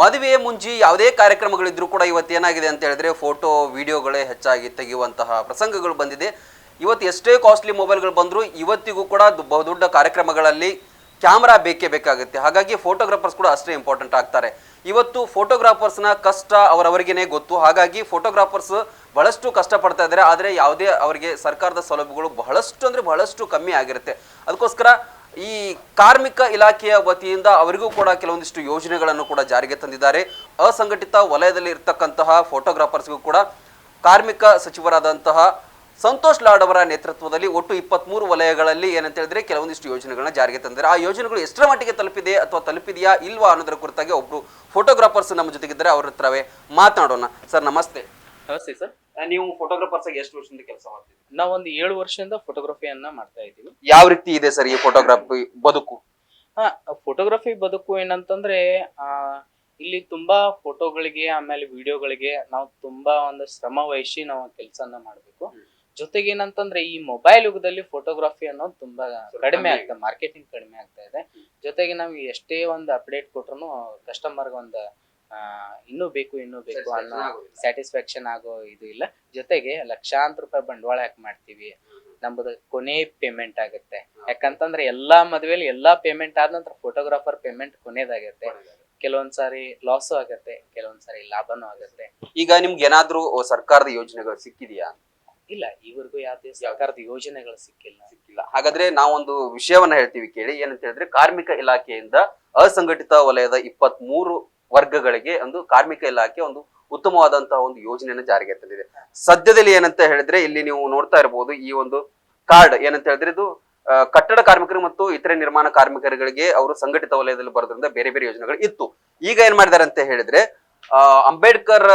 ಮದುವೆ ಮುಂಚೆ ಯಾವುದೇ ಕಾರ್ಯಕ್ರಮಗಳಿದ್ರೂ ಕೂಡ ಇವತ್ತು ಏನಾಗಿದೆ ಅಂತ ಹೇಳಿದ್ರೆ ಫೋಟೋ, ವಿಡಿಯೋಗಳೇ ಹೆಚ್ಚಾಗಿ ತೆಗೆಯುವಂತಹ ಪ್ರಸಂಗಗಳು ಬಂದಿದೆ. ಇವತ್ತು ಎಷ್ಟೇ ಕಾಸ್ಟ್ಲಿ ಮೊಬೈಲ್ಗಳು ಬಂದರೂ ಇವತ್ತಿಗೂ ಕೂಡ ಬಹುದೊಡ್ಡ ಕಾರ್ಯಕ್ರಮಗಳಲ್ಲಿ ಕ್ಯಾಮ್ರಾ ಬೇಕೇ ಬೇಕಾಗುತ್ತೆ. ಹಾಗಾಗಿ ಫೋಟೋಗ್ರಾಫರ್ಸ್ ಕೂಡ ಅಷ್ಟೇ ಇಂಪಾರ್ಟೆಂಟ್ ಆಗ್ತಾರೆ. ಇವತ್ತು ಫೋಟೋಗ್ರಾಫರ್ಸ್ನ ಕಷ್ಟ ಅವರವರಿಗೇನೆ ಗೊತ್ತು. ಹಾಗಾಗಿ ಫೋಟೋಗ್ರಾಫರ್ಸ್ ಬಹಳಷ್ಟು ಕಷ್ಟಪಡ್ತಾ ಇದ್ದಾರೆ. ಆದರೆ ಯಾವುದೇ ಅವರಿಗೆ ಸರ್ಕಾರದ ಸೌಲಭ್ಯಗಳು ಬಹಳಷ್ಟು ಅಂದರೆ ಬಹಳಷ್ಟು ಕಮ್ಮಿ ಆಗಿರುತ್ತೆ. ಅದಕ್ಕೋಸ್ಕರ ಈ ಕಾರ್ಮಿಕ ಇಲಾಖೆಯ ವತಿಯಿಂದ ಅವರಿಗೂ ಕೂಡ ಕೆಲವೊಂದಿಷ್ಟು ಯೋಜನೆಗಳನ್ನು ಕೂಡ ಜಾರಿಗೆ ತಂದಿದ್ದಾರೆ. ಅಸಂಘಟಿತ ವಲಯದಲ್ಲಿ ಇರ್ತಕ್ಕಂತಹ ಫೋಟೋಗ್ರಾಫರ್ಸ್ಗೂ ಕೂಡ ಕಾರ್ಮಿಕ ಸಚಿವರಾದಂತಹ ಸಂತೋಷ್ ಲಾಡ್ ಅವರ ನೇತೃತ್ವದಲ್ಲಿ ಒಟ್ಟು ಇಪ್ಪತ್ಮೂರು ವಲಯಗಳಲ್ಲಿ ಏನಂತ ಹೇಳಿದ್ರೆ ಕೆಲವೊಂದಿಷ್ಟು ಯೋಜನೆಗಳನ್ನ ಜಾರಿಗೆ ತಂದಿದ್ದಾರೆ. ಆ ಯೋಜನೆಗಳು ಎಷ್ಟರ ಮಟ್ಟಿಗೆ ತಲುಪಿದೆ ಅಥವಾ ತಲುಪಿದೆಯಾ ಇಲ್ವಾ ಅನ್ನೋದರ ಕುರಿತಾಗಿ ಒಬ್ಬರು ಫೋಟೋಗ್ರಾಫರ್ಸ್ ನಮ್ಮ ಜೊತೆಗಿದ್ದಾರೆ. ಅವರ ಹತ್ರವೇ ಮಾತನಾಡೋಣ. ಸರ್, ನಮಸ್ತೆ. ನಮಸ್ತೆ ಸರ್. ನೀವು ಫೋಟೋಗ್ರಾಫರ್ಸ್ ಆಗಿ ಎಷ್ಟು ವರ್ಷದಿಂದ ಕೆಲಸ ಮಾಡ್ತೀವಿ ಒಂದು ಏಳು ವರ್ಷದಿಂದ ಫೋಟೋಗ್ರಫಿಯನ್ನ ಮಾಡ್ತಾ ಇದ್ದೀವಿ. ಯಾವ ರೀತಿ ಇದೆ ಸರ್ ಈ ಫೋಟೋಗ್ರಾಫಿ ಬದುಕು? ಹಾ ಫೋಟೋಗ್ರಫಿ ಬದುಕು ಏನಂತಂದ್ರೆ ಆ ಇಲ್ಲಿ ತುಂಬಾ ಫೋಟೋಗಳಿಗೆ ಆಮೇಲೆ ವಿಡಿಯೋಗಳಿಗೆ ನಾವು ತುಂಬಾ ಒಂದು ಶ್ರಮ ವಹಿಸಿ ನಾವು ಕೆಲಸನ ಮಾಡಬೇಕು. ಜೊತೆಗೆ ಏನಂತಂದ್ರೆ ಈ ಮೊಬೈಲ್ ಯುಗದಲ್ಲಿ ಫೋಟೋಗ್ರಫಿ ಅನ್ನೋದು ತುಂಬಾ ಕಡಿಮೆ ಆಗ್ತದೆ ಮಾರ್ಕೆಟಿಂಗ್ ಕಡಿಮೆ ಆಗ್ತಾ ಇದೆ. ಜೊತೆಗೆ ನಾವು ಎಷ್ಟೇ ಒಂದು ಅಪ್ಡೇಟ್ ಕೊಟ್ರು ಕಸ್ಟಮರ್ಗೆ ಒಂದು ಇನ್ನೂ ಬೇಕು ಇನ್ನೂ ಬೇಕು ಅನ್ನೋ ಸ್ಯಾಟಿಸ್ಫ್ಯಾಕ್ಷನ್ ಆಗೋ ಇದು ಇಲ್ಲ. ಜೊತೆಗೆ ಲಕ್ಷಾಂತರ ರೂಪಾಯಿ ಬಂಡವಾಳ ಯಾಕೆ ಮಾಡ್ತೀವಿ? ನಮ್ಮದು ಕೊನೆ ಪೇಮೆಂಟ್ ಆಗುತ್ತೆ. ಯಾಕಂತಂದ್ರೆ ಎಲ್ಲಾ ಮದ್ವೆಲಿ ಎಲ್ಲಾ ಪೇಮೆಂಟ್ ಆದ ನಂತರ ಫೋಟೋಗ್ರಾಫರ್ ಪೇಮೆಂಟ್ ಕೊನೆದಾಗತ್ತೆ. ಕೆಲವೊಂದ್ ಸಾರಿ ಲಾಸು ಆಗತ್ತೆ ಕೆಲವೊಂದ್ ಸಾರಿ ಲಾಭನೂ ಆಗತ್ತೆ. ಈಗ ನಿಮ್ಗೆ ಏನಾದ್ರೂ ಸರ್ಕಾರದ ಯೋಜನೆಗಳು ಸಿಕ್ಕಿದೆಯಾ? ಇಲ್ಲ ಈವರೆಗೂ ಯಾವ್ದೇ ಸರ್ಕಾರದ ಯೋಜನೆಗಳು ಸಿಕ್ಕಿಲ್ಲ. ಸಿಕ್ಕಿಲ್ಲ. ಹಾಗಾದ್ರೆ ನಾವೊಂದು ವಿಷಯವನ್ನ ಹೇಳ್ತೀವಿ ಕೇಳಿ. ಏನಂತ ಹೇಳಿದ್ರೆ ಕಾರ್ಮಿಕ ಇಲಾಖೆಯಿಂದ ಅಸಂಘಟಿತ ವಲಯದ ಇಪ್ಪತ್ತ್ ಮೂರು ವರ್ಗಗಳಿಗೆ ಒಂದು ಕಾರ್ಮಿಕ ಇಲಾಖೆ ಒಂದು ಉತ್ತಮವಾದಂತಹ ಒಂದು ಯೋಜನೆಯನ್ನು ಜಾರಿಗೆ ತಂದಿದೆ. ಸದ್ಯದಲ್ಲಿ ಏನಂತ ಹೇಳಿದ್ರೆ ಇಲ್ಲಿ ನೀವು ನೋಡ್ತಾ ಇರಬಹುದು ಈ ಒಂದು ಕಾರ್ಡ್ ಏನಂತ ಹೇಳಿದ್ರೆ ಇದು ಕಟ್ಟಡ ಕಾರ್ಮಿಕರು ಮತ್ತು ಇತರೆ ನಿರ್ಮಾಣ ಕಾರ್ಮಿಕರುಗಳಿಗೆ ಅವರು ಸಂಘಟಿತ ವಲಯದಲ್ಲಿ ಬರೋದ್ರಿಂದ ಬೇರೆ ಬೇರೆ ಯೋಜನೆಗಳು ಇತ್ತು. ಈಗ ಏನ್ ಮಾಡಿದ್ದಾರೆ ಅಂತ ಹೇಳಿದ್ರೆ ಅಂಬೇಡ್ಕರ್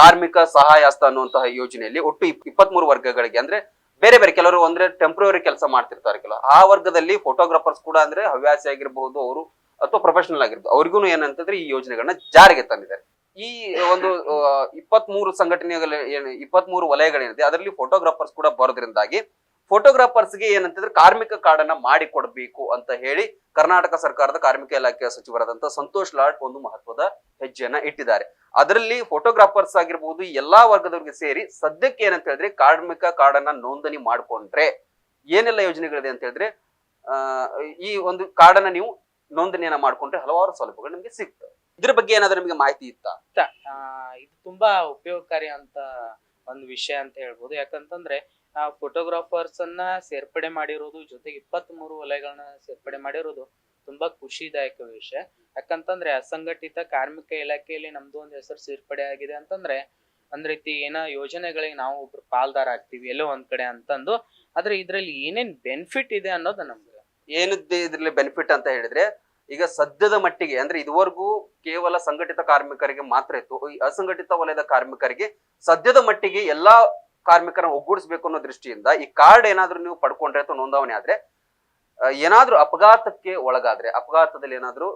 ಕಾರ್ಮಿಕ ಸಹಾಯ ಹಸ್ತ ಅನ್ನುವಂತಹ ಯೋಜನೆಯಲ್ಲಿ ಒಟ್ಟು ಇಪ್ಪತ್ತ್ ಮೂರು ವರ್ಗಗಳಿಗೆ ಅಂದ್ರೆ ಬೇರೆ ಬೇರೆ ಕೆಲವರು ಅಂದ್ರೆ ಟೆಂಪ್ರವರಿ ಕೆಲಸ ಮಾಡ್ತಿರ್ತಾರೆ ಕೆಲವು. ಆ ವರ್ಗದಲ್ಲಿ ಫೋಟೋಗ್ರಾಫರ್ಸ್ ಕೂಡ ಅಂದ್ರೆ ಹವ್ಯಾಸಿ ಆಗಿರಬಹುದು ಅವರು ಅಥವಾ ಪ್ರೊಫೆಷನಲ್ ಆಗಿರ್ಬೋದು ಅವ್ರಿಗೂ ಏನಂತಂದ್ರೆ ಈ ಯೋಜನೆಗಳನ್ನ ಜಾರಿಗೆ ತಂದಿದ್ದಾರೆ ಈ ಒಂದು ಇಪ್ಪತ್ತ್ ಮೂರು ಸಂಘಟನೆಗಳ ಏನು ಇಪ್ಪತ್ತ್ ಮೂರು ವಲಯಗಳೇನಿದೆ, ಅದರಲ್ಲಿ ಫೋಟೋಗ್ರಾಫರ್ಸ್ ಕೂಡ ಬರೋದ್ರಿಂದಾಗಿ ಫೋಟೋಗ್ರಾಫರ್ಸ್ಗೆ ಏನಂತಂದ್ರೆ ಕಾರ್ಮಿಕ ಕಾರ್ಡನ್ನ ಮಾಡಿ ಕೊಡಬೇಕು ಅಂತ ಹೇಳಿ ಕರ್ನಾಟಕ ಸರ್ಕಾರದ ಕಾರ್ಮಿಕ ಇಲಾಖೆಯ ಸಚಿವರಾದಂತಹ ಸಂತೋಷ್ ಲಾಡ್ ಒಂದು ಮಹತ್ವದ ಹೆಜ್ಜೆಯನ್ನ ಇಟ್ಟಿದ್ದಾರೆ. ಅದರಲ್ಲಿ ಫೋಟೋಗ್ರಾಫರ್ಸ್ ಆಗಿರ್ಬೋದು ಎಲ್ಲಾ ವರ್ಗದವರಿಗೆ ಸೇರಿ ಸದ್ಯಕ್ಕೆ ಏನಂತ ಹೇಳಿದ್ರೆ ಕಾರ್ಮಿಕ ಕಾರ್ಡನ್ನ ನೋಂದಣಿ ಮಾಡ್ಕೊಂಡ್ರೆ ಏನೆಲ್ಲ ಯೋಜನೆಗಳಿದೆ ಅಂತ ಹೇಳಿದ್ರೆ ಈ ಒಂದು ಕಾರ್ಡನ್ನ ನೀವು ನೋಂದಣಿಯನ್ನ ಮಾಡ್ಕೊಂಡ್ರೆ ಹಲವಾರು ಸೌಲಭ್ಯಗಳು ನಿಮಗೆ ಸಿಗ್ತವೆ. ಇದ್ರ ಬಗ್ಗೆ ಏನಾದ್ರೂ ನಿಮಗೆ ಮಾಹಿತಿ ಇತ್ತಾ? ಇದು ತುಂಬಾ ಉಪಯೋಗಕಾರಿ ಅಂತ ಒಂದು ವಿಷಯ ಅಂತ ಹೇಳ್ಬೋದು. ಯಾಕಂತಂದ್ರೆ ಫೋಟೋಗ್ರಾಫರ್ಸ್ ಅನ್ನ ಸೇರ್ಪಡೆ ಮಾಡಿರೋದು ಜೊತೆಗೆ ಇಪ್ಪತ್ತ್ ಮೂರು ವಲಯಗಳನ್ನ ಸೇರ್ಪಡೆ ಮಾಡಿರೋದು ತುಂಬಾ ಖುಷಿದಾಯಕ ವಿಷಯ. ಯಾಕಂತಂದ್ರೆ ಅಸಂಘಟಿತ ಕಾರ್ಮಿಕ ಇಲಾಖೆಯಲ್ಲಿ ನಮ್ದು ಒಂದು ಹೆಸರು ಸೇರ್ಪಡೆ ಆಗಿದೆ ಅಂತಂದ್ರೆ ಒಂದ್ ರೀತಿ ಏನೋ ಯೋಜನೆಗಳಿಗೆ ನಾವು ಒಬ್ರು ಪಾಲ್ದಾರ ಆಗ್ತೀವಿ ಎಲ್ಲೋ ಒಂದ್ ಕಡೆ ಅಂತಂದು. ಆದ್ರೆ ಇದ್ರಲ್ಲಿ ಏನೇನ್ ಬೆನಿಫಿಟ್ ಇದೆ ಅನ್ನೋದು ನಮ್ಗೆ. ಏನಿದೆ ಇದ್ರಲ್ಲಿ ಬೆನಿಫಿಟ್ ಅಂತ ಹೇಳಿದ್ರೆ ಈಗ ಸದ್ಯದ ಮಟ್ಟಿಗೆ, ಅಂದ್ರೆ ಇದುವರೆಗೂ ಕೇವಲ ಸಂಘಟಿತ ಕಾರ್ಮಿಕರಿಗೆ ಮಾತ್ರ ಇತ್ತು, ಈ ಅಸಂಘಟಿತ ವಲಯದ ಕಾರ್ಮಿಕರಿಗೆ ಸದ್ಯದ ಮಟ್ಟಿಗೆ ಎಲ್ಲಾ ಕಾರ್ಮಿಕರನ್ನ ಒಗ್ಗೂಡಿಸಬೇಕು ಅನ್ನೋ ದೃಷ್ಟಿಯಿಂದ ಈ ಕಾರ್ಡ್ ಏನಾದ್ರೂ ನೀವು ಪಡ್ಕೊಂಡ್ರೆ ಅಥವಾ ನೋಂದಾವಣೆ ಆದ್ರೆ ಏನಾದ್ರೂ ಅಪಘಾತಕ್ಕೆ ಒಳಗಾದ್ರೆ, ಅಪಘಾತದಲ್ಲಿ ಏನಾದ್ರೂ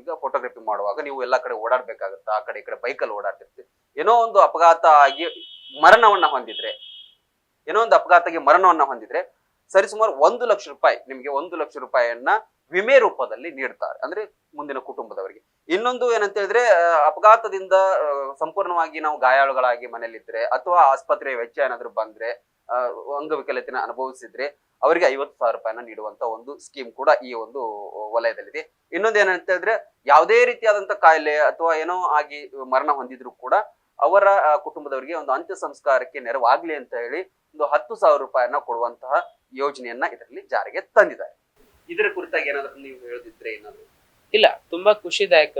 ಈಗ ಫೋಟೋಗ್ರಫಿ ಮಾಡುವಾಗ ನೀವು ಎಲ್ಲಾ ಕಡೆ ಓಡಾಡ್ಬೇಕಾಗುತ್ತೆ, ಆ ಕಡೆ ಈ ಕಡೆ ಬೈಕಲ್ಲಿ ಓಡಾಡ್ತಿರ್ತೀವಿ ಏನೋ ಒಂದು ಅಪಘಾತ ಆಗಿ ಮರಣವನ್ನ ಹೊಂದಿದ್ರೆ, ಏನೋ ಒಂದು ಅಪಘಾತಕ್ಕೆ ಮರಣವನ್ನ ಹೊಂದಿದ್ರೆ ಸರಿಸುಮಾರು ಒಂದು ಲಕ್ಷ ರೂಪಾಯಿ, ನಿಮಗೆ ಒಂದು ಲಕ್ಷ ರೂಪಾಯಿಯನ್ನ ವಿಮೆ ರೂಪದಲ್ಲಿ ನೀಡ್ತಾರೆ. ಅಂದ್ರೆ ಮುಂದಿನ ಕುಟುಂಬದವರಿಗೆ. ಇನ್ನೊಂದು ಏನಂತ ಹೇಳಿದ್ರೆ ಅಪಘಾತದಿಂದ ಸಂಪೂರ್ಣವಾಗಿ ನಾವು ಗಾಯಾಳುಗಳಾಗಿ ಮನೇಲಿದ್ರೆ ಅಥವಾ ಆಸ್ಪತ್ರೆ ವೆಚ್ಚ ಏನಾದ್ರು ಬಂದ್ರೆ ಅಂಗವಿಕಲತೆನ ಅನುಭವಿಸಿದ್ರೆ ಅವರಿಗೆ ಐವತ್ತು ಸಾವಿರ ರೂಪಾಯಿನ ನೀಡುವಂತ ಒಂದು ಸ್ಕೀಮ್ ಕೂಡ ಈ ಒಂದು ವಲಯದಲ್ಲಿದೆ. ಇನ್ನೊಂದು ಏನಂತ ಹೇಳಿದ್ರೆ, ಯಾವುದೇ ರೀತಿಯಾದಂತ ಕಾಯಿಲೆ ಅಥವಾ ಏನೋ ಆಗಿ ಮರಣ ಹೊಂದಿದ್ರು ಕೂಡ ಅವರ ಕುಟುಂಬದವರಿಗೆ ಒಂದು ಅಂತ್ಯ ಸಂಸ್ಕಾರಕ್ಕೆ ನೆರವಾಗ್ಲಿ ಅಂತ ಹೇಳಿ ಒಂದು ಹತ್ತು ಸಾವಿರ ರೂಪಾಯಿಯನ್ನ ಕೊಡುವಂತಹ ಯೋಜನೆಯನ್ನ ಇದರಲ್ಲಿ ಜಾರಿಗೆ ತಂದಿದ್ದಾರೆ. ಇದರ ಕುರಿತಾಗಿ ಏನಾದ್ರು ನೀವು ಹೇಳದಿದ್ರೆ ಏನಾದ್ರು? ಇಲ್ಲ ತುಂಬಾ ಖುಷಿದಾಯಕ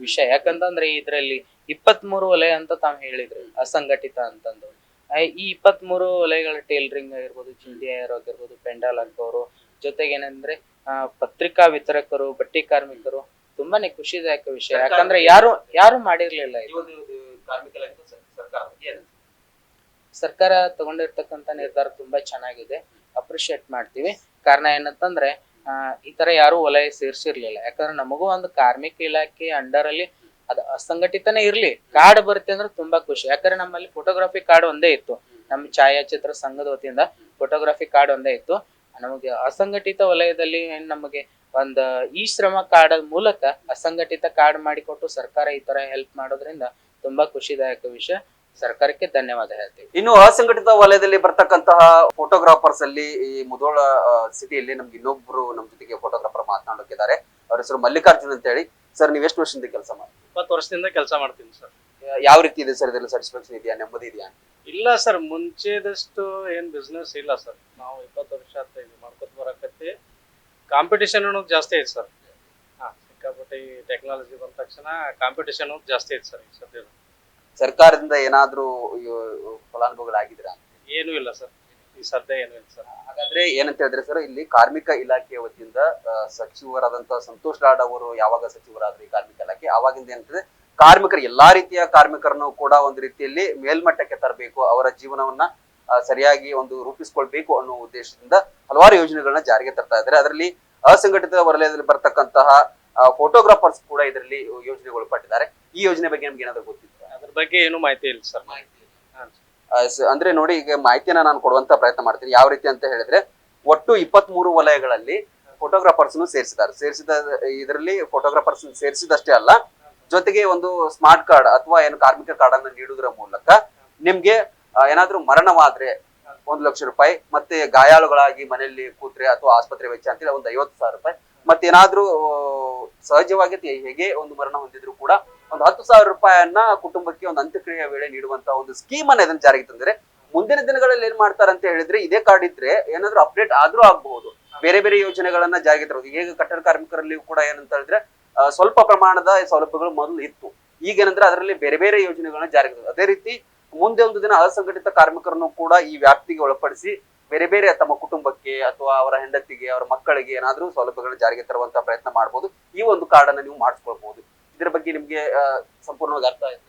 ವಿಷಯ. ಯಾಕಂತಂದ್ರೆ ಇದ್ರಲ್ಲಿ ಇಪ್ಪತ್ತ್ ಮೂರು ವಲಯ ಅಂತ ತಾವ್ ಹೇಳಿದ್ರಿ ಅಸಂಘಟಿತ ಅಂತಂದು. ಈ ಇಪ್ಪತ್ತ್ ಮೂರು ವಲಯಗಳ ಟೇಲರಿಂಗ್ ಆಗಿರ್ಬೋದು ಚಿಂದಿ ಆಗಿರ್ಬೋದು ಪೆಂಡಾಲ್ ಹಾಕೋರು ಜೊತೆಗೆ ಏನಂದ್ರೆ ಆ, ಪತ್ರಿಕಾ ವಿತರಕರು ಬಟ್ಟಿ ಕಾರ್ಮಿಕರು ತುಂಬಾನೇ ಖುಷಿದಾಯಕ ವಿಷಯ. ಯಾಕಂದ್ರೆ ಯಾರು ಯಾರು ಮಾಡಿರ್ಲಿಲ್ಲ ಇದು. ಸರ್ಕಾರ ತಗೊಂಡಿರ್ತಕ್ಕಂತ ನಿರ್ಧಾರ ತುಂಬಾ ಚೆನ್ನಾಗಿದೆ. ಅಪ್ರಿಶಿಯೇಟ್ ಮಾಡ್ತೀವಿ. ಕಾರಣ ಏನಂತಂದ್ರೆ ಈ ತರ ಯಾರು ವಲಯ ಸೇರ್ಸಿರ್ಲಿಲ್ಲ. ಯಾಕಂದ್ರೆ ನಮಗೂ ಒಂದು ಕಾರ್ಮಿಕ ಇಲಾಖೆ ಅಂಡರ್ ಅಲ್ಲಿ ಅದು ಅಸಂಘಟಿತನೇ ಇರ್ಲಿ. ಕಾರ್ಡ್ ಬರುತ್ತೆ ಅಂದ್ರೆ ತುಂಬಾ ಖುಷಿ. ಯಾಕಂದ್ರೆ ನಮ್ಮಲ್ಲಿ ಫೋಟೋಗ್ರಫಿ ಕಾರ್ಡ್ ಒಂದೇ ಇತ್ತು. ನಮ್ಮ ಛಾಯಾಚಿತ್ರ ಸಂಘದ ವತಿಯಿಂದ ಫೋಟೋಗ್ರಫಿ ಕಾರ್ಡ್ ಒಂದೇ ಇತ್ತು. ನಮಗೆ ಅಸಂಘಟಿತ ವಲಯದಲ್ಲಿ ನಮಗೆ ಒಂದು ಈ ಶ್ರಮ ಕಾರ್ಡ್ ಮೂಲಕ ಅಸಂಘಟಿತ ಕಾರ್ಡ್ ಮಾಡಿಕೊಟ್ಟು ಸರ್ಕಾರ ಈ ತರ ಹೆಲ್ಪ್ ಮಾಡೋದ್ರಿಂದ ತುಂಬಾ ಖುಷಿದಾಯಕ ವಿಷಯ. ಸರ್ಕಾರಕ್ಕೆ ಧನ್ಯವಾದ ಹೇಳ್ತೀವಿ. ಇನ್ನು ಅಸಂಘಟಿತ ವಲಯದಲ್ಲಿ ಬರ್ತಕ್ಕಂತಹ ಫೋಟೋಗ್ರಾಫರ್ಸ್ ಅಲ್ಲಿ ಈ ಮುಧೋಳ ಸಿಟಿಯಲ್ಲಿ ನಮ್ಗೆ ಇನ್ನೊಬ್ರು ನಮ್ ಜೊತೆಗೆ ಫೋಟೋಗ್ರಾಫರ್ ಮಾತನಾಡೋಕಿದ್ದಾರೆ. ಅವ್ರ ಹೆಸರು ಮಲ್ಲಿಕಾರ್ಜುನ್ ಅಂತ ಹೇಳಿ ಸರ್ ನೀವು ಎಷ್ಟು ವರ್ಷದಿಂದ ಕೆಲಸ ಮಾಡಿ ಇಪ್ಪತ್ತು ವರ್ಷದಿಂದ ಕೆಲಸ ಮಾಡ್ತೀನಿ ಸರ್. ಯಾವ ರೀತಿ ಇದೆ ಸರ್ ಇದೆಲ್ಲ ಸ್ಯಾಟಿಸ್ಫ್ಯಾಕ್ಷನ್ ಇದೆಯಾ? ನೆಮ್ಮದಿ ಇದೆಯಾ? ಇಲ್ಲ ಸರ್ ಮುಂಚೆದಷ್ಟು ಏನ್ ಬಿಸ್ನೆಸ್ ಇಲ್ಲ ಸರ್. ನಾವು ಇಪ್ಪತ್ತು ವರ್ಷ ಇದು ಮಾಡ್ಕೊತ ಬರಕತ್ತಿ. ಕಾಂಪಿಟೇಷನ್ ಅನ್ನೋದು ಜಾಸ್ತಿ ಐತೆ ಸರ್. ಹಾ ಸಿಕ್ಕಾಪಟ್ಟೆ ಈ ಟೆಕ್ನಾಲಜಿ ಬಂದ ತಕ್ಷಣ ಕಾಂಪಿಟೇಷನ್ ಅನ್ನೋದು ಜಾಸ್ತಿ ಐತೆ ಸರ್ ಈಗ ಸದ್ಯ ಸರ್ಕಾರದಿಂದ ಏನಾದ್ರೂ ಫಲಾನುಭವಿಗಳಾಗಿದ್ದೀರಾ? ಏನೂ ಇಲ್ಲ ಸರ್. ಈ ಸದ್ಯ ಏನೂ ಇಲ್ಲ ಸರ್. ಹಾಗಾದ್ರೆ ಏನಂತ ಹೇಳಿದ್ರೆ ಸರ್ ಇಲ್ಲಿ ಕಾರ್ಮಿಕ ಇಲಾಖೆಯ ವತಿಯಿಂದ ಆ, ಸಚಿವರಾದಂತಹ ಸಂತೋಷ್ ಲಾಡ್ ಅವರು ಯಾವಾಗ ಸಚಿವರಾದ್ರು ಈ ಕಾರ್ಮಿಕ ಇಲಾಖೆ? ಆವಾಗಿಂದ ಏನಂತಂದ್ರೆ ಕಾರ್ಮಿಕರು ಎಲ್ಲಾ ರೀತಿಯ ಕಾರ್ಮಿಕರನ್ನು ಕೂಡ ಒಂದು ರೀತಿಯಲ್ಲಿ ಮೇಲ್ಮಟ್ಟಕ್ಕೆ ತರಬೇಕು ಅವರ ಜೀವನವನ್ನ ಆ, ಸರಿಯಾಗಿ ಒಂದು ರೂಪಿಸ್ಕೊಳ್ಬೇಕು ಅನ್ನೋ ಉದ್ದೇಶದಿಂದ ಹಲವಾರು ಯೋಜನೆಗಳನ್ನ ಜಾರಿಗೆ ತರ್ತಾ ಇದ್ದಾರೆ. ಅದರಲ್ಲಿ ಅಸಂಘಟಿತ ವಲಯದಲ್ಲಿ ಬರ್ತಕ್ಕಂತಹ ಫೋಟೋಗ್ರಾಫರ್ಸ್ ಕೂಡ ಇದರಲ್ಲಿ ಯೋಜನೆಗಳು ಪಟ್ಟಿದ್ದಾರೆ ಈ ಯೋಜನೆ ಬಗ್ಗೆ ನಮ್ಗೆ ಏನಾದ್ರು ಗೊತ್ತಿತ್ತು ಅದ್ರ ಬಗ್ಗೆ ಏನು ಮಾಹಿತಿ ಇಲ್ಲ ಸರ್. ಅಂದ್ರೆ ನೋಡಿ ಈಗ ಮಾಹಿತಿಯನ್ನ ನಾನು ಕೊಡುವಂತ ಪ್ರಯತ್ನ ಮಾಡ್ತೀನಿ. ಯಾವ ರೀತಿ ಅಂತ ಹೇಳಿದ್ರೆ ಒಟ್ಟು ಇಪ್ಪತ್ತ್ ಮೂರು ವಲಯಗಳಲ್ಲಿ ಫೋಟೋಗ್ರಾಫರ್ಸ್ ಸೇರಿಸಿದ್ದಾರೆ. ಸೇರಿಸಿದ ಇದರಲ್ಲಿ ಫೋಟೋಗ್ರಾಫರ್ಸ್ ಸೇರಿಸಿದಷ್ಟೇ ಅಲ್ಲ ಜೊತೆಗೆ ಒಂದು ಸ್ಮಾರ್ಟ್ ಕಾರ್ಡ್ ಅಥವಾ ಏನು ಕಾರ್ಮಿಕ ಕಾರ್ಡ್ ಅನ್ನ ನೀಡುವುದರ ಮೂಲಕ ನಿಮ್ಗೆ ಏನಾದ್ರೂ ಮರಣವಾದ್ರೆ ಒಂದು ಲಕ್ಷ ರೂಪಾಯಿ ಮತ್ತೆ ಗಾಯಾಳುಗಳಾಗಿ ಮನೆಯಲ್ಲಿ ಕೂತ್ರೆ ಅಥವಾ ಆಸ್ಪತ್ರೆ ವೆಚ್ಚ ಅಂತೇಳಿ ಒಂದು ಐವತ್ತು ಸಾವಿರ ರೂಪಾಯಿ ಮತ್ತೆ ಏನಾದ್ರೂ ಸಹಜವಾಗಿ ಹೇಗೆ ಒಂದು ಮರಣ ಹೊಂದಿದ್ರು ಕೂಡ ಒಂದು ಹತ್ತು ಸಾವಿರ ರೂಪಾಯಿಯನ್ನ ಕುಟುಂಬಕ್ಕೆ ಒಂದು ಅಂತ್ಯಕ್ರಿಯೆ ವೇಳೆ ನೀಡುವಂತ ಒಂದು ಸ್ಕೀಮ್ ಅನ್ನ ಇದನ್ನ ಜಾರಿಗೆ ತಂದ್ರೆ ಮುಂದಿನ ದಿನಗಳಲ್ಲಿ ಏನ್ ಅಂತ ಹೇಳಿದ್ರೆ, ಇದೇ ಕಾರ್ಡ್ ಇದ್ರೆ ಏನಾದ್ರೂ ಅಪ್ಡೇಟ್ ಆದ್ರೂ ಆಗಬಹುದು. ಬೇರೆ ಬೇರೆ ಯೋಜನೆಗಳನ್ನ ಜಾರಿಗೆ ತರೋದು. ಈಗ ಕಟ್ಟಡ ಕಾರ್ಮಿಕರಲ್ಲಿ ಕೂಡ ಏನಂತ ಹೇಳಿದ್ರೆ ಸ್ವಲ್ಪ ಪ್ರಮಾಣದ ಸೌಲಭ್ಯಗಳು ಮೊದಲು ಇತ್ತು. ಈಗ ಏನಂದ್ರೆ ಅದರಲ್ಲಿ ಬೇರೆ ಬೇರೆ ಯೋಜನೆಗಳನ್ನ ಜಾರಿಗೆ ತರೋದು. ಅದೇ ರೀತಿ ಮುಂದೆ ಒಂದು ದಿನ ಅಸಂಘಟಿತ ಕಾರ್ಮಿಕರನ್ನು ಕೂಡ ಈ ವ್ಯಾಪ್ತಿಗೆ ಒಳಪಡಿಸಿ ಬೇರೆ ಬೇರೆ ತಮ್ಮ ಕುಟುಂಬಕ್ಕೆ ಅಥವಾ ಅವರ ಹೆಂಡತಿಗೆ, ಅವರ ಮಕ್ಕಳಿಗೆ ಏನಾದ್ರೂ ಸೌಲಭ್ಯಗಳನ್ನ ಜಾರಿಗೆ ತರುವಂತ ಪ್ರಯತ್ನ ಮಾಡಬಹುದು ಈ ಒಂದು ಕಾರ್ಡ್ ಅನ್ನ ನೀವು ಮಾಡಿಸ್ಕೊಳ್ಬಹುದು. ಇದ್ರ ಬಗ್ಗೆ ನಿಮ್ಗೆ ಸಂಪೂರ್ಣವಾಗಿ ಅರ್ಥ ಆಯ್ತು?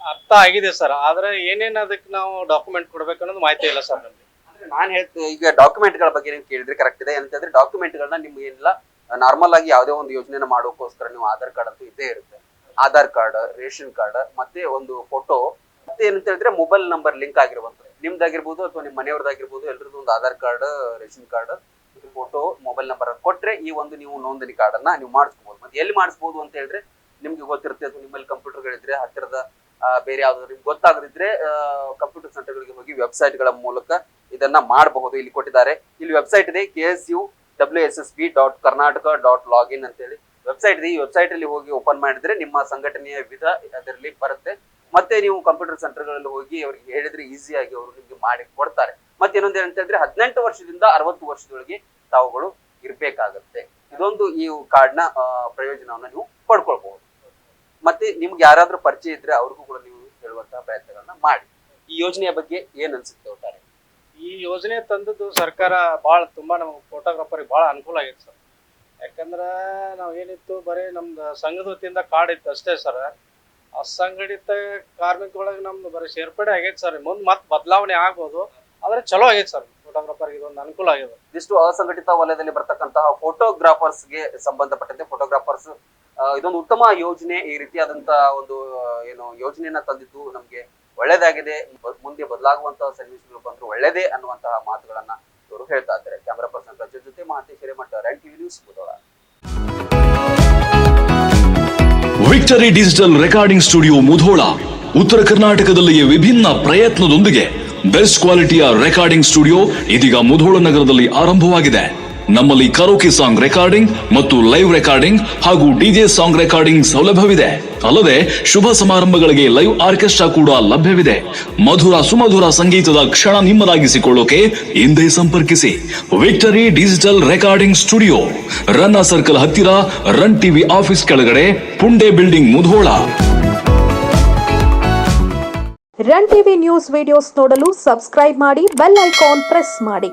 ಅರ್ಥ ಆಗಿದೆ ಸರ್. ಆದ್ರೆ ಏನೇನ್ ಅದಕ್ಕೆ ನಾವು ಡಾಕ್ಯುಮೆಂಟ್ ಕೊಡ್ಬೇಕು ಅನ್ನೋದು ಮಾಹಿತಿ ಇಲ್ಲ ಸರ್ ನಮ್ಗೆ. ನಾನು ಹೇಳ್ತೀನಿ ಈಗ ಡಾಕ್ಯುಮೆಂಟ್ಗಳ ಬಗ್ಗೆ ನೀವು ಕೇಳಿದ್ರೆ ಕರೆಕ್ಟ್ ಇದೆ. ಅಂತಂದ್ರೆ ಡಾಕ್ಯುಮೆಂಟ್ ಗಳನ್ನ ನಿಮ್ಗೆ ಏನಿಲ್ಲ ನಾರ್ಮಲ್ ಆಗಿ ಯಾವುದೇ ಒಂದು ಯೋಜನೆಯನ್ನು ಮಾಡೋಕ್ಕೋಸ್ಕರ ನೀವು ಆಧಾರ್ ಕಾರ್ಡ್ ಅಂತೂ ಇದ್ದೇ ಇರುತ್ತೆ. ಆಧಾರ್ ಕಾರ್ಡ್ ರೇಷನ್ ಕಾರ್ಡ್ ಮತ್ತೆ ಒಂದು ಫೋಟೋ ಮತ್ತೆ ಏನಂತ ಹೇಳಿದ್ರೆ ಮೊಬೈಲ್ ನಂಬರ್ ಲಿಂಕ್ ಆಗಿರುವಂತದ್ದು ನಿಮ್ದಾಗಿರ್ಬೋದು ಅಥವಾ ನಿಮ್ಮ ಮನೆಯವ್ರದ್ದಾಗಿರ್ಬೋದು ಎಲ್ರದ್ದು ಒಂದು Aadhaar card ration card photo mobile number ಕೊಟ್ರೆ ಈ ಒಂದು ನೀವು ನೋಂದಣಿ ಕಾರ್ಡ್ ಅನ್ನ ನೀವು ಮಾಡಿಸ್ಕೋಬಹುದು ಮತ್ತೆ ಎಲ್ಲಿ ಮಾಡಿಸ್ಬೋದು ಅಂತ ಹೇಳಿದ್ರೆ ನಿಮ್ಗೆ ಗೊತ್ತಿರುತ್ತೆ ಅಥವಾ ನಿಮ್ಮಲ್ಲಿ ಕಂಪ್ಯೂಟರ್ಗಳಿದ್ರೆ ಹತ್ತಿರದ ಬೇರೆ ಯಾವ್ದಾದ್ರು ನಿಮ್ಗೆ ಗೊತ್ತಾಗದಿದ್ರೆ ಕಂಪ್ಯೂಟರ್ ಸೆಂಟರ್ಗಳಿಗೆ ಹೋಗಿ ವೆಬ್ಸೈಟ್ಗಳ ಮೂಲಕ ಇದನ್ನ ಮಾಡಬಹುದು. ಇಲ್ಲಿ ಕೊಟ್ಟಿದ್ದಾರೆ. ಇಲ್ಲಿ ವೆಬ್ಸೈಟ್ ಇದೆ K S U W S S B dot Karnataka dot login ಅಂತೇಳಿ. ವೆಬ್ಸೈಟ್ ಇದೆ. ಈ ವೆಬ್ಸೈಟ್ ಅಲ್ಲಿ ಹೋಗಿ ಓಪನ್ ಮಾಡಿದ್ರೆ ನಿಮ್ಮ ಸಂಘಟನೆಯ ವಿಧ ಅದರಲ್ಲಿ ಬರುತ್ತೆ. ಮತ್ತೆ ನೀವು ಕಂಪ್ಯೂಟರ್ ಸೆಂಟರ್ಗಳಲ್ಲಿ ಹೋಗಿ ಅವ್ರಿಗೆ ಹೇಳಿದ್ರೆ ಈಸಿಯಾಗಿ ಅವರು ನಿಮ್ಗೆ ಮಾಡಿ ಕೊಡ್ತಾರೆ. ಮತ್ತೆ ಇನ್ನೊಂದು ಏನಂತ ಹೇಳಿದ್ರೆ ಹದಿನೆಂಟು ವರ್ಷದಿಂದ ಅರವತ್ತು ವರ್ಷದೊಳಗೆ ತಾವುಗಳು ಇರ್ಬೇಕಾಗತ್ತೆ. ಇದೊಂದು ಈ ಕಾರ್ಡ್ನ ಪ್ರಯೋಜನವನ್ನು ನೀವು ಪಡ್ಕೊಳ್ಬಹುದು. ಮತ್ತೆ ನಿಮ್ಗೆ ಯಾರಾದ್ರೂ ಪರಿಚಯ ಇದ್ರೆ ಅವ್ರಿಗೂ ಕೂಡ ನೀವು ಹೇಳುವಂತಹ ಪ್ರಯತ್ನಗಳನ್ನ ಮಾಡಿ. ಈ ಯೋಜನೆಯ ಬಗ್ಗೆ ಏನ್ ಅನ್ಸುತ್ತೆ ಒಟ್ಟಾರೆ? ಈ ಯೋಜನೆ ತಂದದ್ದು ಸರ್ಕಾರ ಭಾಳ ತುಂಬಾ ನಮಗೆ ಫೋಟೋಗ್ರಾಫರಿಗೆ ಭಾಳ ಅನುಕೂಲ ಆಗೈತೆ ಸರ್. ಯಾಕಂದ್ರೆ ನಾವು ಏನಿತ್ತು ಬರೀ ನಮ್ದು ಸಂಘದ ವತಿಯಿಂದ ಕಾರ್ಡ್ ಇತ್ತು ಅಷ್ಟೇ ಸರ್. ಅಸಂಘಟಿತ ಕಾರ್ಮಿಕರೊಳಗೆ ನಮ್ದು ಬರೀ ಸೇರ್ಪಡೆ ಆಗೈತೆ ಸರ್. ಮುಂದೆ ಮತ್ತೆ ಬದಲಾವಣೆ ಆಗ್ಬೋದು ಆದ್ರೆ ಚಲೋ ಆಗೈತೆ ಸರ್. ಫೋಟೋಗ್ರಾಫರ್ಗೆ ಇದೊಂದು ಅನುಕೂಲ ಆಗಿದೆ ಇಷ್ಟು ಅಸಂಘಟಿತ ವಲಯದಲ್ಲಿ ಬರ್ತಕ್ಕಂತಹ ಫೋಟೋಗ್ರಾಫರ್ಸ್ಗೆ ಸಂಬಂಧಪಟ್ಟಂತೆ ಫೋಟೋಗ್ರಾಫರ್ಸ್ ಇದೊಂದು ಉತ್ತಮ ಯೋಜನೆ ಈ ರೀತಿಯಾದಂತಹ ಒಂದು ಏನು ಯೋಜನೆಯನ್ನ ತಂದಿದ್ದು ನಮ್ಗೆ ಒಳ್ಳೇದಾಗಿದೆ. ಮುಂದೆ ಬದಲಾಗುವಂತಹ ಸರ್ವಿಸ್ಗಳು ಬಂದ್ರು ಒಳ್ಳೇದೇ ಅನ್ನುವಂತಹ ಮಾತುಗಳನ್ನ ಇವರು ಹೇಳ್ತಾ ಇದ್ದಾರೆ. ಕ್ಯಾಮರಾ ಪರ್ಸನ್ ರಜೆ ಜೊತೆ Mahantesh Hiremath run TV news ಬುಧವಾರ victory digital recording studio Mudhol, ಉತ್ತರ ಕರ್ನಾಟಕದಲ್ಲಿಯೇ ವಿಭಿನ್ನ ಪ್ರಯತ್ನದೊಂದಿಗೆ ಬೆಸ್ಟ್ ಕ್ವಾಲಿಟಿಯ ರೆಕಾರ್ಡಿಂಗ್ ಸ್ಟುಡಿಯೋ ಇದೀಗ ಮುಧೋಳ ನಗರದಲ್ಲಿ ಆರಂಭವಾಗಿದೆ. ನಮ್ಮಲ್ಲಿ ಕರೋಕೆ ಸಾಂಗ್ ರೆಕಾರ್ಡಿಂಗ್ ಮತ್ತು ಲೈವ್ ರೆಕಾರ್ಡಿಂಗ್ ಹಾಗೂ ಡಿಜೆ ಸಾಂಗ್ ರೆಕಾರ್ಡಿಂಗ್ ಸೌಲಭ್ಯವಿದೆ. ಅಲ್ಲದೆ ಶುಭ ಸಮಾರಂಭಗಳಿಗೆ ಲೈವ್ ಆರ್ಕೆಸ್ಟ್ರಾ ಕೂಡ ಲಭ್ಯವಿದೆ. ಮಧುರ ಸುಮಧುರ ಸಂಗೀತದ ಕ್ಷಣ ನಿಮ್ಮದಾಗಿಸಿಕೊಳ್ಳೋಕೆ ಹಿಂದೆ ಸಂಪರ್ಕಿಸಿ. Victory digital recording studio Ranna circle ಹತ್ತಿರ ರನ್ ಟಿವಿ ಆಫೀಸ್ ಕೆಳಗಡೆ Punde building Mudhol. Run TV news videos ನೋಡಲು ಸಬ್ಸ್ಕ್ರೈಬ್ ಮಾಡಿ ಬೆಲ್ ಐಕಾನ್ ಪ್ರೆಸ್ ಮಾಡಿ.